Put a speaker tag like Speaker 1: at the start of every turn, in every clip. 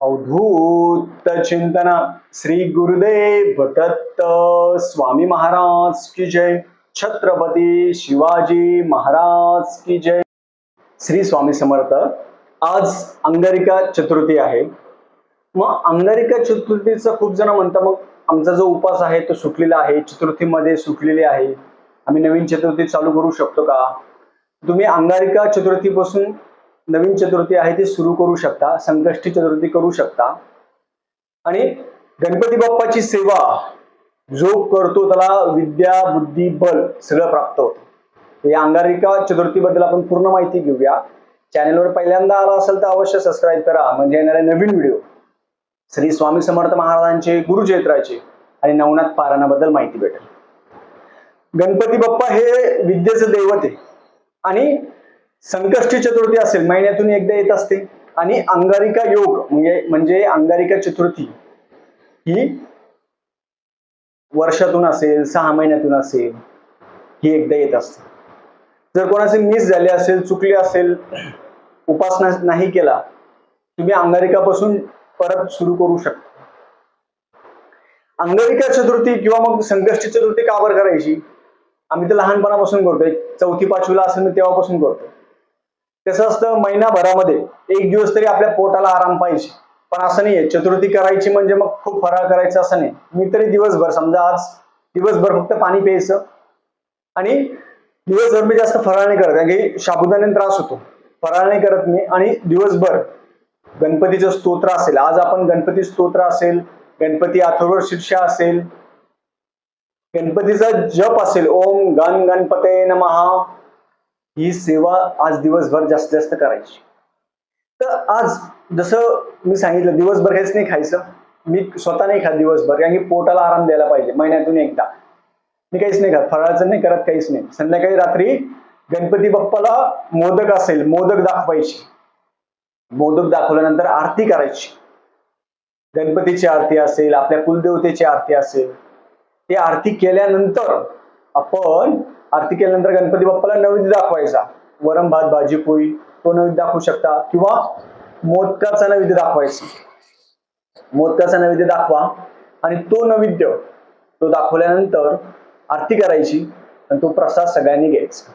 Speaker 1: अवधूत चिंतन। श्री गुरुदेव दत्त स्वामी महाराज की जय। छत्रपती शिवाजी महाराज की जय। श्री स्वामी समर्थ आज अंगारिका चतुर्थी आहे। मग अंगारिका चतुर्थीचं खूप जण म्हणतात मग आमचा जो उपास आहे तो सुटलेला आहे चतुर्थीमध्ये सुटलेली आहे. आम्ही नवीन चतुर्थी चालू करू शकतो का? तुम्ही अंगारिका चतुर्थीपासून नवीन चतुर्थी आहे ती सुरू करू शकता संकष्टी चतुर्थी करू शकता. आणि गणपती बाप्पाची सेवा जो करतो त्याला विद्या बुद्धी बल सगळं प्राप्त होतं. या अंगारिका चतुर्थीबद्दल आपण पूर्ण माहिती घेऊया. चॅनलवर पहिल्यांदा आला असेल तर अवश्य सबस्क्राईब करा. म्हणजे येणारे नवीन व्हिडिओ श्री स्वामी समर्थ महाराजांचे गुरुचैत्राचे आणि नवनाथ पारायणाबद्दल माहिती भेटेल. गणपती बाप्पा हे विद्येचं दैवत आहे. आणि संकष्टी चतुर्थी असेल महिन्यातून एकदा येत असते. आणि अंगारिका योग म्हणजे म्हणजे अंगारिका चतुर्थी ही वर्षातून असेल सहा महिन्यातून असेल ही एकदा येत असते. जर कोणाचे मिस झाले असेल चुकले असेल उपासना नाही केला तुम्ही अंगारिकापासून परत सुरू करू शकता. अंगारिका चतुर्थी किंवा मग संकष्टी चतुर्थी का बरं करायची? आम्ही तर लहानपणापासून करतोय चौथी पाचवीला असेल तेव्हापासून करतो कसं असतं महिनाभरामध्ये एक दिवस तरी आपल्या पोटाला आराम पाहिजे. पण असं नाहीये. चतुर्थी करायची म्हणजे मग खूप फराळ करायचं असं नाही. मी तरी दिवसभर समजा आज दिवसभर फक्त पाणी प्यायचं आणि दिवसभर मी जास्त फराळ नाही करत. कारण की शाबुदाने त्रास होतो. फराळ नाही करत मी आणि दिवसभर गणपतीचं स्तोत्र असेल. आज आपण गणपती स्तोत्र असेल गणपती अथर्व शिक्षा असेल गणपतीचा जप असेल. ओम गण गणपते नमहा ही सेवा आज दिवसभर जास्त जास्त करायची. तर आज जसं मी सांगितलं दिवसभर काहीच नाही खायचं. मी स्वतः नाही खात दिवसभर कारण की पोटाला आराम द्यायला पाहिजे महिन्यातून एकदा. मी काहीच नाही खात फराळाचं नाही करत काहीच नाही. संध्याकाळी रात्री गणपती बाप्पाला मोदक असेल मोदक दाखवायची. मोदक दाखवल्यानंतर आरती करायची. गणपतीची आरती असेल आपल्या कुलदेवतेची आरती असेल. ती आरती केल्यानंतर आपण आरती केल्यानंतर गणपती बाप्पाला नैवेद्य दाखवायचा. वरम भात भाजी पोळी तो नैवेद्य दाखवू शकता. किंवा मोदकाचा नैवेद्य दाखवायचा. मोदकाचा नैवेद्य दाखवा आणि तो नैवेद्य तो दाखवल्यानंतर आरती करायची आणि तो प्रसाद सगळ्यांनी घ्यायचा.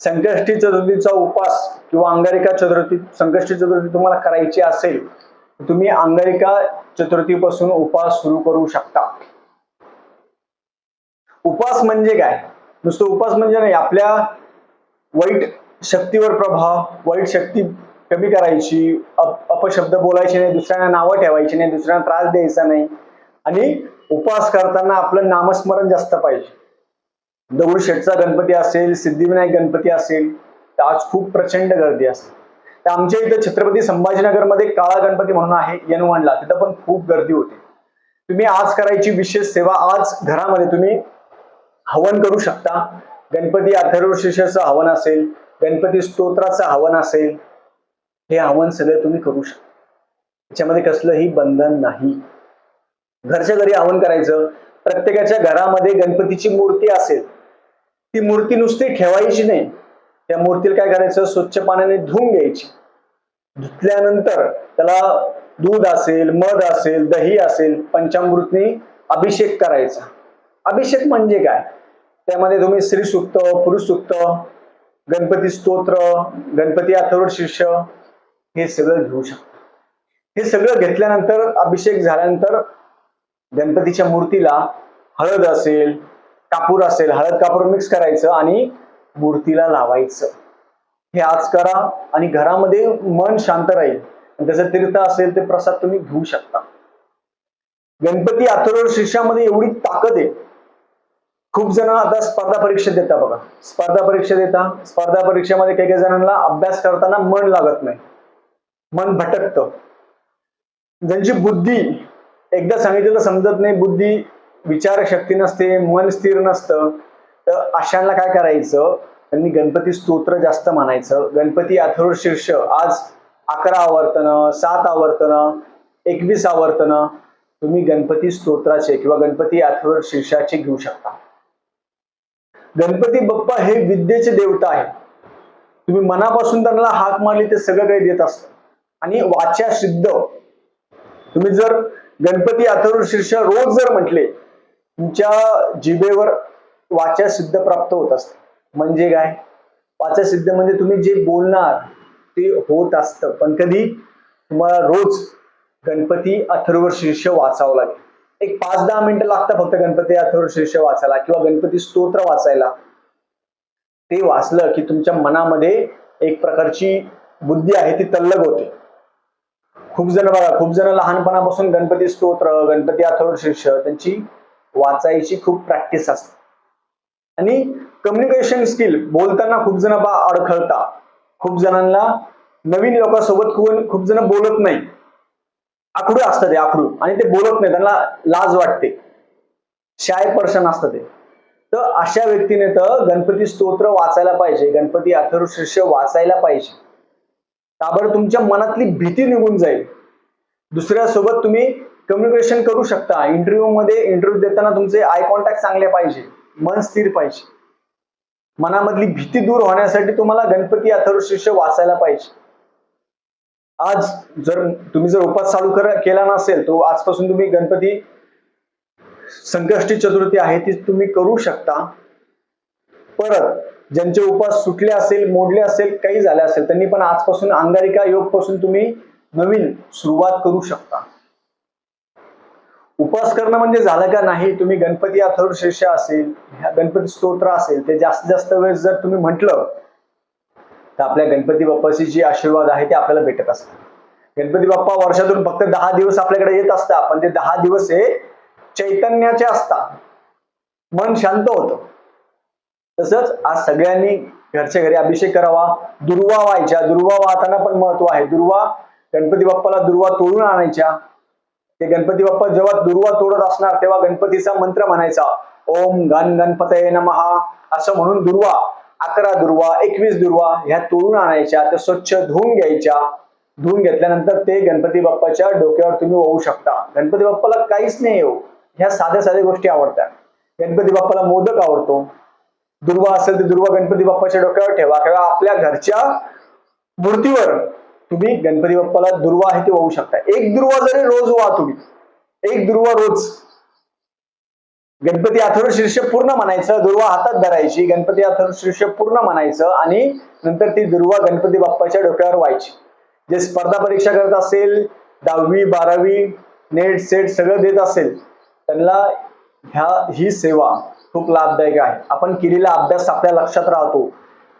Speaker 1: संकष्टी चतुर्थीचा उपास किंवा अंगारिका चतुर्थी संकष्टी चतुर्थी तुम्हाला करायची असेल तर तुम्ही अंगारिका चतुर्थीपासून उपास सुरू करू शकता. उपास म्हणजे काय? नुसतं उपास म्हणजे नाही आपल्या वाईट शक्तीवर प्रभाव वाईट शक्ती कमी करायची अप अपशब्द बोलायचे नाही दुसऱ्यांना नावं ठेवायची नाही दुसऱ्यांना त्रास द्यायचा नाही. आणि उपास करताना आपलं नामस्मरण जास्त पाहिजे. दगडूशेठचा गणपती असेल सिद्धिविनायक गणपती असेल तर आज खूप प्रचंड गर्दी असते. तर आमच्या इथं छत्रपती संभाजीनगरमध्ये काळा गणपती म्हणून आहे यनवानला तिथं पण खूप गर्दी होते. तुम्ही आज करायची विशेष सेवा आज घरामध्ये तुम्ही हवन करू शकता. गणपती अथर्व हवन असेल गणपती स्तोत्राचं हवन असेल हे हवन सगळं तुम्ही करू शकता. त्याच्यामध्ये कसलंही बंधन नाही. घरच्या घरी हवन करायचं प्रत्येकाच्या घरामध्ये गणपतीची मूर्ती असेल ती मूर्ती नुसती ठेवायची नाही. त्या मूर्तीला काय करायचं? स्वच्छ पाण्याने धुवून घ्यायची. धुतल्यानंतर त्याला दूध असेल मध असेल दही असेल पंचामृतनी अभिषेक करायचा. अभिषेक म्हणजे काय? त्यामध्ये तुम्ही स्त्री सुक्त पुरुष सुक्त गणपती स्तोत्र गणपती अथर्व शीर्ष हे सगळं घेऊ शकता. हे सगळं घेतल्यानंतर अभिषेक झाल्यानंतर गणपतीच्या मूर्तीला हळद असेल कापूर असेल हळद कापूर मिक्स करायचं आणि मूर्तीला लावायचं. हे आज करा आणि घरामध्ये मन शांत राहील. आणि त्याचं तीर्थ असेल ते प्रसाद तुम्ही घेऊ शकता. गणपती अथर्व शीर्षामध्ये एवढी ताकद आहे. खूप जण आता स्पर्धा परीक्षा देता बघा. स्पर्धा परीक्षा देता स्पर्धा परीक्षेमध्ये काही काही जणांना अभ्यास करताना मन लागत नाही. मन भटकतं. ज्यांची बुद्धी एकदा सांगितलं तर समजत नाही बुद्धी विचार शक्ती नसते मन स्थिर नसतं. तर अशांना काय करायचं? त्यांनी गणपती स्तोत्र जास्त म्हणायचं गणपती अथर्व शीर्ष आज अकरा आवर्तनं सात आवर्तनं एकवीस आवर्तनं तुम्ही गणपती स्तोत्राचे किंवा गणपती अथर्व शीर्षाचे घेऊ शकता. गणपती बाप्पा हे विद्येचे देवता आहे तुम्ही मनापासून त्यांना हाक मारली ते सगळं काही देत असतं आणि वाच्या सिद्ध तुम्ही जर गणपती अथर्व शीर्ष रोज जर म्हटले तुमच्या जिभेवर वाचा सिद्ध प्राप्त होत असत. म्हणजे काय? वाचा सिद्ध म्हणजे तुम्ही जे बोलणार ते होत असतं. पण कधी? तुम्हाला रोज गणपती अथर्व शीर्ष वाचावं लागेल. एक पाच दहा मिनिटं लागतात फक्त गणपती अथर्वशीर्ष वाचायला किंवा गणपती स्तोत्र वाचायला. ते वाचलं की तुमच्या मनामध्ये एक प्रकारची बुद्धी आहे ती तल्लग होते. खूप जण बघा खूप जण लहानपणापासून गणपती स्तोत्र गणपती अथर्वशीर्ष त्यांची वाचायची खूप प्रॅक्टिस असते. आणि कम्युनिकेशन स्किल बोलताना खूप जण बा अडखळता. खूप जणांना नवीन लोकांसोबत खूप खूप जण बोलत नाही. आकडू असतं ते आकडू. आणि ते बोलत नाही त्यांना लाज वाटते. शाय पर्सन असतं ते. तर अशा व्यक्तीने तर गणपती स्तोत्र वाचायला पाहिजे गणपती अथर्व वाचायला पाहिजे. का बरं? तुमच्या मनातली भीती निघून जाईल. दुसऱ्यासोबत तुम्ही कम्युनिकेशन करू शकता. इंटरव्ह्यू मध्ये इंटरव्ह्यू देताना तुमचे आय कॉन्टॅक्ट चांगले पाहिजे. मन स्थिर पाहिजे. मनामधली भीती दूर होण्यासाठी तुम्हाला गणपती अथर्व वाचायला पाहिजे. आज जर तुम्ही जर उपास चालू कर केला नसेल तो आजपासून तुम्ही गणपती संकष्टी चतुर्थी आहे ती तुम्ही करू शकता. परत ज्यांचे उपास सुटले असेल मोडले असेल काही झाले असेल त्यांनी पण आजपासून अंगारिका योगपासून तुम्ही नवीन सुरुवात करू शकता. उपास करणं म्हणजे झालं का नाही तुम्ही गणपती अथर्व शीर्ष असेल ह्या गणपती स्तोत्र असेल ते जास्तीत जास्त वेळेस जर तुम्ही म्हटलं तर आपल्या गणपती बाप्पाची जी आशीर्वाद आहे ते आपल्याला भेटत असतात. गणपती बाप्पा वर्षातून फक्त दहा दिवस आपल्याकडे येत असतात पण ते दहा दिवस हे चैतन्याचे असतात. मन शांत होतं. तसंच आज सगळ्यांनी घरच्या घरी अभिषेक करावा. दुर्वा व्हायच्या दुर्वा वाहताना पण महत्त्व आहे. दुर्वा गणपती बाप्पाला दुर्वा तोडून आणायच्या. ते गणपती बाप्पा जेव्हा दुर्वा तोडत असणार तेव्हा गणपतीचा मंत्र म्हणायचा ओम गण गणपतये नमहा असं म्हणून दुर्वा अकरा दुर्वा एकवीस दुर्वा ह्या तोडून आणायच्या त्या स्वच्छ धुवून घ्यायच्या. धुवून घेतल्यानंतर ते गणपती बाप्पाच्या डोक्यावर तुम्ही वाहू शकता. गणपती बाप्पाला काहीच नाही येऊ ह्या साध्या साध्या गोष्टी आवडतात. गणपती बाप्पाला मोदक आवडतो. दुर्वा असेल तर दुर्वा गणपती बाप्पाच्या डोक्यावर ठेवा. किंवा आपल्या घरच्या मूर्तीवर तुम्ही गणपती बाप्पाला दुर्वा आहे ते वाहू शकता. एक दुर्वा जरी रोज व्हा तुम्ही. एक दुर्वा रोज. गणपती अथर्व शीर्ष पूर्ण म्हणायचं दुर्वा हातात धरायची गणपती अथर्व शीर्ष पूर्ण म्हणायचं आणि नंतर ती दुर्वा गणपती बाप्पाच्या डोक्यावर व्हायची. जे स्पर्धा परीक्षा करत असेल दहावी बारावी नेट सेट सगळं देत असेल त्यांना ह्या ही सेवा खूप लाभदायक आहे. आपण केलेला अभ्यास आपल्या लक्षात राहतो.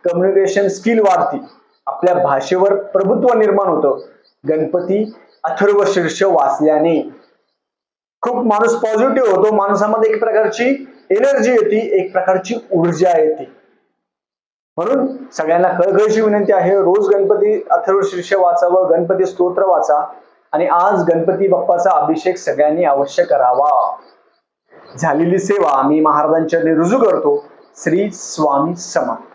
Speaker 1: कम्युनिकेशन स्किल वाढती. आपल्या भाषेवर प्रभुत्व निर्माण होतं. गणपती अथर्व शीर्ष वाचल्याने खूप माणूस पॉझिटिव्ह होतो. माणसामध्ये एक प्रकारची एनर्जी येते एक प्रकारची ऊर्जा येते. म्हणून सगळ्यांना कळकळीची विनंती आहे. रोज गणपती अथर्व शीर्ष वाचावं गणपती स्तोत्र वाचा आणि आज गणपती बाप्पाचा अभिषेक सगळ्यांनी अवश्य करावा. झालेली सेवा मी महाराजांच्या रुजू करतो. श्री स्वामी समर्थ.